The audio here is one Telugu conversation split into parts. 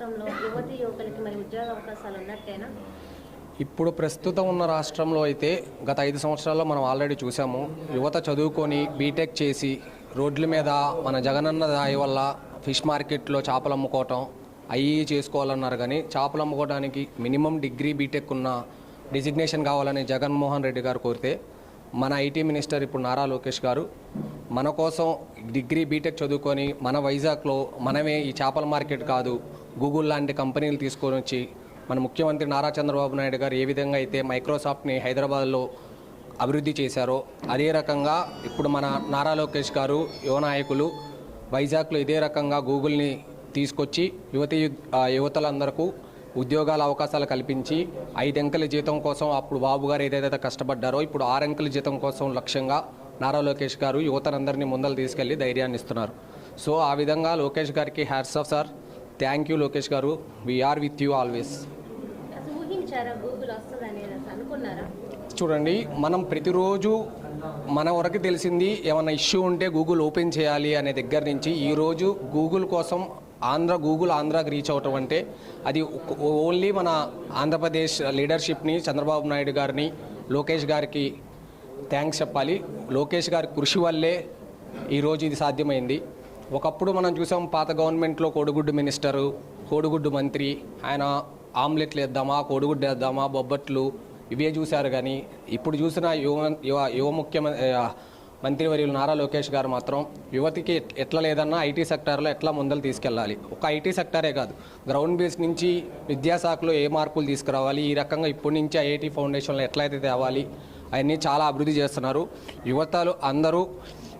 రాష్ట్రంలో యువతి యువకులకి మరి ఉద్యోగ అవకాశాలు ఉన్నట్టేనా? ఇప్పుడు ప్రస్తుతం ఉన్న రాష్ట్రంలో అయితే గత ఐదు సంవత్సరాల్లో మనం ఆల్రెడీ చూసాము యువత చదువుకొని బీటెక్ చేసి రోడ్ల మీద మన జగనన్న దాయి వల్ల ఫిష్ మార్కెట్లో చేపలు అమ్ముకోవటం అవి చేసుకోవాలన్నారు కానీ చేపలు అమ్ముకోవడానికి మినిమం డిగ్రీ బీటెక్ ఉన్న డిజిగ్నేషన్ కావాలని జగన్మోహన్ రెడ్డి గారు కోరితే మన ఐటీ మినిస్టర్ ఇప్పుడు నారా లోకేష్ గారు మన కోసం డిగ్రీ బీటెక్ చదువుకొని మన వైజాగ్లో మనమే ఈ చేపల మార్కెట్ కాదు గూగుల్ లాంటి కంపెనీలు తీసుకొని వచ్చి మన ముఖ్యమంత్రి నారా చంద్రబాబు నాయుడు గారు ఏ విధంగా అయితే మైక్రోసాఫ్ట్ని హైదరాబాద్లో అభివృద్ధి చేశారో అదే రకంగా ఇప్పుడు మన నారా లోకేష్ గారు యువ నాయకులు వైజాగ్లో ఇదే రకంగా గూగుల్ని తీసుకొచ్చి యువతి యువతలందరకు ఉద్యోగాల అవకాశాలు కల్పించి ఐదు అంకెల జీతం కోసం అప్పుడు బాబు గారు ఏదైతే కష్టపడ్డారో ఇప్పుడు ఆరు జీతం కోసం లక్ష్యంగా నారా లోకేష్ గారు యువతనందరినీ ముందలు తీసుకెళ్ళి ధైర్యాన్ని ఇస్తున్నారు. సో ఆ విధంగా లోకేష్ గారికి hats off sir. Thank you Lokesh garu. We're with you always చూడండి మనం ప్రతిరోజు మన వరకు తెలిసింది ఏమైనా ఇష్యూ ఉంటే గూగుల్ ఓపెన్ చేయాలి అనే దగ్గర నుంచి ఈరోజు గూగుల్ కోసం ఆంధ్ర గూగుల్ ఆంధ్రాకి రీచ్ అవటం అంటే అది ఓన్లీ మన ఆంధ్రప్రదేశ్ లీడర్షిప్ని చంద్రబాబు నాయుడు గారిని లోకేష్ గారికి థ్యాంక్స్ చెప్పాలి. లోకేష్ గారి కృషి వల్లే ఈరోజు ఇది సాధ్యమైంది. ఒకప్పుడు మనం చూసాం పాత గవర్నమెంట్లో కోడిగుడ్డు మినిస్టరు కోడిగుడ్డు మంత్రి ఆయన ఆమ్లెట్లు వేద్దామా కోడిగుడ్డు వేద్దామా బొబ్బట్లు ఇవే చూశారు కానీ ఇప్పుడు చూసిన యువ యువ యువ ముఖ్యమంత్రి మంత్రివర్యులు నారా లోకేష్ గారు మాత్రం యువతికి ఎట్లా లేదన్నా ఐటీ సెక్టార్లో ఎట్లా ముందలు తీసుకెళ్ళాలి. ఒక ఐటీ సెక్టారే కాదు. గ్రౌండ్ బేస్ నుంచి విద్యాశాఖలో ఏ మార్పులు తీసుకురావాలి? ఈ రకంగా ఇప్పటి నుంచి ఐఐటీ ఫౌండేషన్లో ఎట్లయితే తేవాలి? అవన్నీ చాలా అభివృద్ధి చేస్తున్నారు. యువతలు అందరూ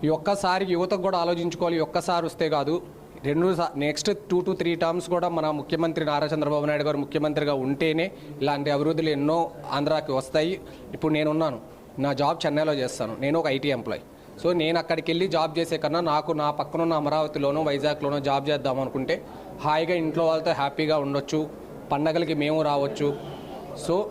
ఈ ఒక్కసారి యువతకు కూడా ఆలోచించుకోవాలి. ఒక్కసారి వస్తే కాదు. రెండు next two to three terms కూడా మన ముఖ్యమంత్రి నారా చంద్రబాబు నాయుడు గారు ముఖ్యమంత్రిగా ఉంటేనే ఇలాంటి అభివృద్ధులు ఎన్నో ఆంధ్రాకి వస్తాయి. ఇప్పుడు నేనున్నాను. నా జాబ్ చెన్నైలో చేస్తాను. నేను ఒక ఐటీ ఎంప్లాయ్. సో నేను అక్కడికి వెళ్ళి జాబ్ చేసే కన్నా నాకు నా పక్కనున్న అమరావతిలోనో వైజాగ్లోనో జాబ్ చేద్దాం అనుకుంటే హాయిగా ఇంట్లో వాళ్ళతో హ్యాపీగా ఉండొచ్చు. పండగలకి మేము రావచ్చు. సో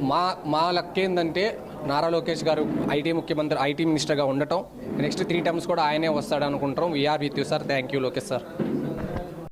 మా మా లక్ ఏంటంటే నారా లోకేష్ గారు ఐటీ ముఖ్యమంత్రి ఐటీ మినిస్టర్గా ఉండటం. నెక్స్ట్ త్రీ టైమ్స్ కూడా ఆయనే వస్తాడు అనుకుంటాం we're with you sir thank you Lokesh sir